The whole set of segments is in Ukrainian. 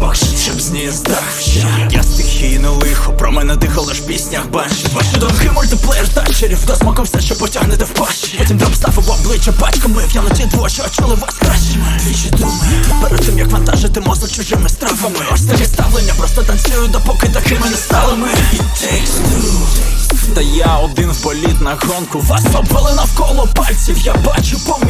Бачить, Я стихійне лихо, про мене дихало лиш в піснях банші Ваші думки мультиплеєр танчерів До смаком все, що потягнете в пащі. Потім дроп став в обличчя батьками Я на ті вас кращими Двічі думаю, перед тим як вантажити мозок чужими стравами. Ось таке ставлення, просто танцюю, допоки такими не стали ми. Я один в політ на гонку Вас обвели навколо пальців, я бачу помітний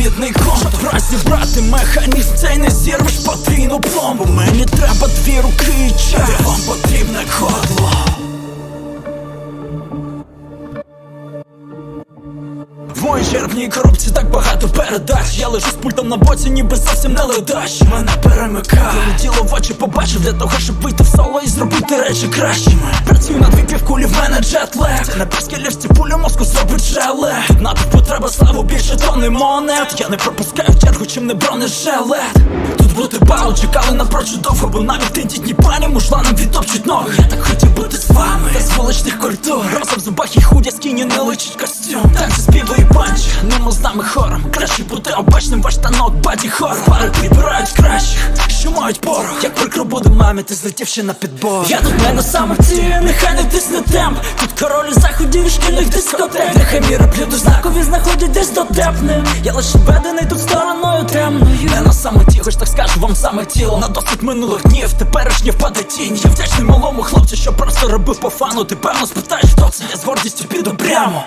контур зібрати механізм, цей не зірвеш потрійну пломбу Мені треба дві руки і час Вам потрібне кодло В моїй червній коробці так багато передач. Я лежу з пультом на боці, ніби зовсім не ледач. Мене перемикає. Тіло в очі побачив для того, щоб вийти в соло і зробити речі кращими Працюю на дві півкулі, в мене джетлег на пірській ліжці пулю мозку зробить желе. Тут натовпу треба славу більше тони монет. Я не пропускаю чергу, чим не бронежилет. Тут бути балу чекали напрочуд довго Бо навіть тендітні пані мужланам відтопчуть ноги і скіні не личить костюм. Так же і панч. Немо з нами хором. Краще бути обачним ваш танок баді хор Пари підбирають кращих Що мають порох. Як прикро буде мамі, ти злетівши на підбор. Я тут не на самоті, нехай не тисне темп. Тут король заходів шкільних дискотек Нехай міра плюду знакові знаходять десь дотепним Я лише ведений тут стороною темною. Не на самоті, хоч так скажу вам саме тіло. На досвід минулих днів, теперішнє впаде тінь. Я вдячний малому хлопцю, що просто робив по фану. Ти певно спитаєш, хто це. Я з гордістю піду прямо